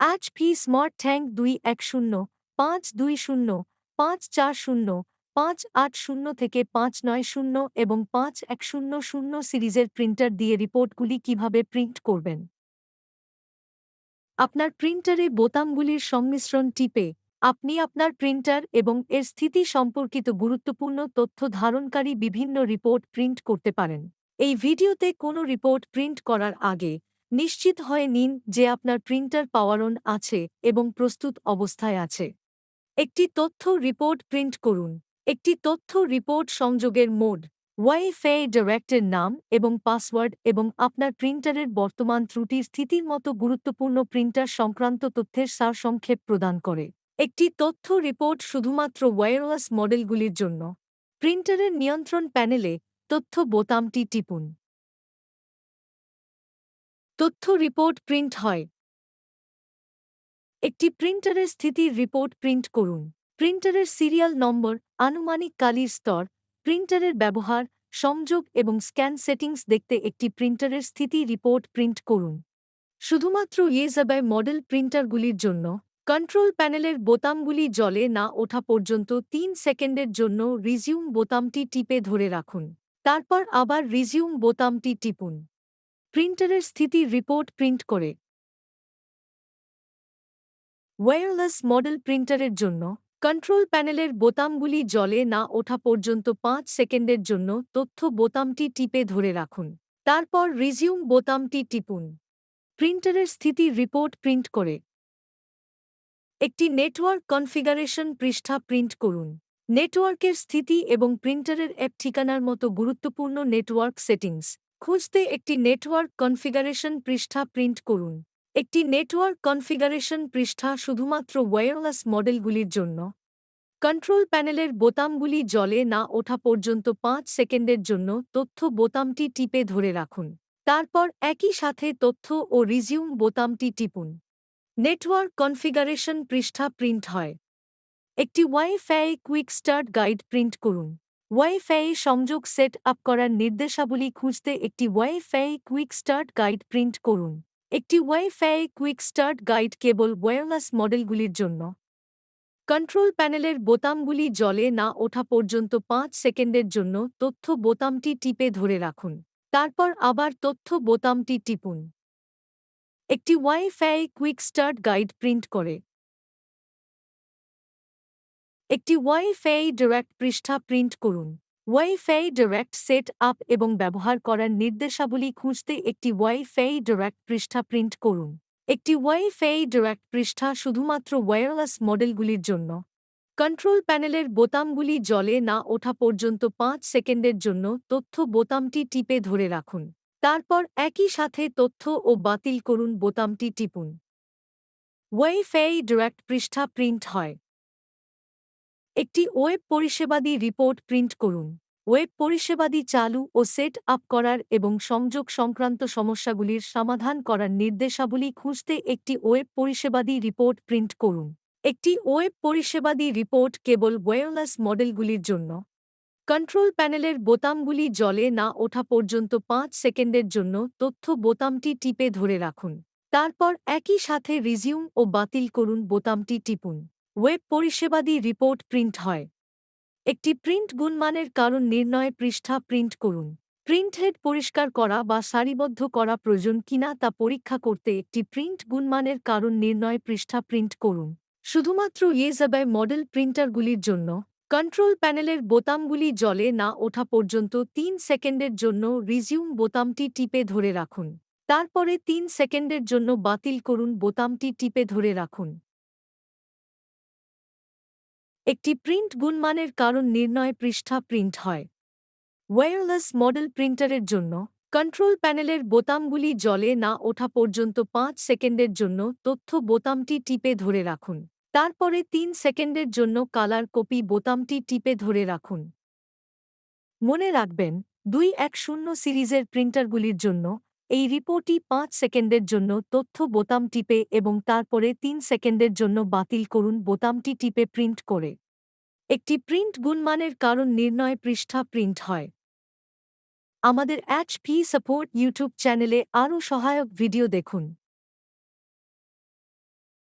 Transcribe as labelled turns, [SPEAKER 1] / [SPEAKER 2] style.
[SPEAKER 1] HP smart tank দুই এক শূন্য, পাঁচ দুই শূন্য, পাঁচ চার শূন্য, পাঁচ আট শূন্য থেকে পাঁচ নয় শূন্য এবং পাঁচ এক শূন্য শূন্য সিরিজের প্রিন্টার দিয়ে রিপোর্টগুলি কীভাবে প্রিন্ট করবেন? আপনার প্রিন্টারে বোতামগুলির সংমিশ্রণ টিপে আপনি আপনার প্রিন্টার এবং এর স্থিতি সম্পর্কিত গুরুত্বপূর্ণ তথ্য ধারণকারী বিভিন্ন রিপোর্ট প্রিন্ট করতে পারেন। এই ভিডিওতে কোনো রিপোর্ট প্রিন্ট করার আগে নিশ্চিত হয়ে নিন যে আপনার প্রিন্টার পাওয়ার অন আছে এবং প্রস্তুত অবস্থায় আছে। একটি তথ্য রিপোর্ট প্রিন্ট করুন। একটি তথ্য রিপোর্ট সংযোগের মোড ওয়াইফাই ডাইরেক্টের নাম এবং পাসওয়ার্ড এবং আপনার প্রিন্টারের বর্তমান ত্রুটির স্থিতির মতো গুরুত্বপূর্ণ প্রিন্টার সংক্রান্ত তথ্যের সারসংক্ষেপ প্রদান করে। একটি তথ্য রিপোর্ট শুধুমাত্র ওয়্যারলেস মডেলগুলির জন্য। প্রিন্টারের নিয়ন্ত্রণ প্যানেলে তথ্য বোতামটি টিপুন। তথ্য রিপোর্ট প্রিন্ট হয়। একটি প্রিন্টারের স্থিতির রিপোর্ট প্রিন্ট করুন। প্রিন্টারের সিরিয়াল নম্বর, আনুমানিক কালির স্তর, প্রিন্টারের ব্যবহার, সংযোগ এবং স্ক্যান সেটিংস দেখতে একটি প্রিন্টারের স্থিতি রিপোর্ট প্রিন্ট করুন। শুধুমাত্র ইয়েজাবাই মডেল প্রিন্টারগুলির জন্য, কন্ট্রোল প্যানেলের বোতামগুলি জলে না ওঠা পর্যন্ত তিন সেকেন্ডের জন্য রিজিউম বোতামটি টিপে ধরে রাখুন। তারপর আবার রিজিউম বোতামটি টিপুন। প্রিন্টারের স্থিতি রিপোর্ট প্রিন্ট করে। ওয়্যারলেস মডেল প্রিন্টারের জন্য কন্ট্রোল প্যানেলের বোতামগুলি জলে না ওঠা পর্যন্ত পাঁচ সেকেন্ডের জন্য তথ্য বোতামটি টিপে ধরে রাখুন। তারপর রিজিউম বোতামটি টিপুন। প্রিন্টারের স্থিতি রিপোর্ট প্রিন্ট করে। একটি নেটওয়ার্ক কনফিগারেশন পৃষ্ঠা প্রিন্ট করুন। নেটওয়ার্কের স্থিতি এবং প্রিন্টারের অ্যাপ ঠিকানার মতো গুরুত্বপূর্ণ নেটওয়ার্ক সেটিংস খুঁজতে একটি নেটওয়ার্ক কনফিগারেশন পৃষ্ঠা প্রিন্ট করুন। একটি নেটওয়ার্ক কনফিগারেশন পৃষ্ঠা শুধুমাত্র ওয়্যারলেস মডেলগুলির জন্য। কন্ট্রোল প্যানেলের বোতামগুলি জলে না ওঠা পর্যন্ত পাঁচ সেকেন্ডের জন্য তথ্য বোতামটি টিপে ধরে রাখুন। তারপর একই সাথে তথ্য ও রিজিউম বোতামটি টিপুন। নেটওয়ার্ক কনফিগারেশন পৃষ্ঠা প্রিন্ট হয়। একটি wifi quick start guide print করুন। ওয়াইফাই সংযোগ সেট আপ করার নির্দেশাবলী খুঁজতে একটি wifi quick start guide print করুন। একটি ওয়াইফাই কুইক স্টার্ট গাইড কেবল ওয়্যারলেস মডেলগুলির জন্য। কন্ট্রোল প্যানেলের বোতামগুলি জলে না ওঠা পর্যন্ত পাঁচ সেকেন্ডের জন্য তথ্য বোতামটি টিপে ধরে রাখুন। তারপর আবার তথ্য বোতামটি টিপুন। একটি wifi quick start guide print করে। একটি ওয়াইফাই ডাইরেক্ট পৃষ্ঠা প্রিন্ট করুন। ওয়াইফাই ডাইরেক্ট সেট আপ এবং ব্যবহার করার নির্দেশাবলী খুঁজতে একটি ওয়াইফাই ডাইরেক্ট পৃষ্ঠা প্রিন্ট করুন। একটি ওয়াইফাই ডাইরেক্ট পৃষ্ঠা শুধুমাত্র ওয়্যারলেস মডেলগুলির জন্য। কন্ট্রোল প্যানেলের বোতামগুলি জলে না ওঠা পর্যন্ত পাঁচ সেকেন্ডের জন্য তথ্য বোতামটি টিপে ধরে রাখুন। তারপর একই সাথে তথ্য ও বাতিল করুন বোতামটি টিপুন। ওয়াইফাই ডাইরেক্ট পৃষ্ঠা প্রিন্ট হয়। একটি ওয়েব পরিষেবাদি রিপোর্ট প্রিন্ট করুন। ওয়েব পরিষেবাদি চালু ও সেট আপ করার এবং সংযোগ সংক্রান্ত সমস্যাগুলির সমাধান করার নির্দেশাবলী খুঁজতে একটি ওয়েব পরিষেবাদি রিপোর্ট প্রিন্ট করুন। একটি ওয়েব পরিষেবাদি রিপোর্ট কেবল ওয়্যারলেস মডেলগুলির জন্য। কন্ট্রোল প্যানেলের বোতামগুলি জলে না ওঠা পর্যন্ত পাঁচ সেকেন্ডের জন্য তথ্য বোতামটি টিপে ধরে রাখুন। তারপর একই সাথে রিজিউম ও বাতিল করুন বোতামটি টিপুন। ওয়েব পরিষেবাদি রিপোর্ট প্রিন্ট হয়। একটি প্রিন্ট গুণমানের কারণ নির্ণয় পৃষ্ঠা প্রিন্ট করুন। প্রিন্ট হেড পরিষ্কার করা বা সারিবদ্ধ করা প্রয়োজন কিনা তা পরীক্ষা করতে একটি প্রিন্ট গুণমানের কারণ নির্ণয় পৃষ্ঠা প্রিন্ট করুন। শুধুমাত্র ইয়েজাবাই মডেল প্রিন্টারগুলির জন্য, কন্ট্রোল প্যানেলের বোতামগুলি জলে না ওঠা পর্যন্ত তিন সেকেন্ডের জন্য রিজিউম বোতামটি টিপে ধরে রাখুন। তারপরে তিন সেকেন্ডের জন্য বাতিল করুন বোতামটি টিপে ধরে রাখুন। একটি প্রিন্ট গুণমানের কারণ নির্ণয় পৃষ্ঠা প্রিন্ট হয়। ওয়্যারলেস মডেল প্রিন্টারের জন্য কন্ট্রোল প্যানেলের বোতামগুলি জলে না ওঠা পর্যন্ত পাঁচ সেকেন্ডের জন্য তথ্য বোতামটি টিপে ধরে রাখুন। তারপরে তিন সেকেন্ডের জন্য কালার কপি বোতামটি টিপে ধরে রাখুন। মনে রাখবেন, দুই এক শূন্য সিরিজের প্রিন্টারগুলির জন্য এই রিপোর্টটি পাঁচ সেকেন্ডের জন্য তথ্য বোতাম টিপে এবং তারপরে তিন সেকেন্ডের জন্য বাতিল করুন বোতামটি টিপে প্রিন্ট করে। একটি প্রিন্ট গুণমানের কারণ নির্ণয় পৃষ্ঠা প্রিন্ট হয়। আমাদের অ্যাচ ফি সাপোর্ট ইউটিউব চ্যানেলে আরও সহায়ক ভিডিও দেখুন।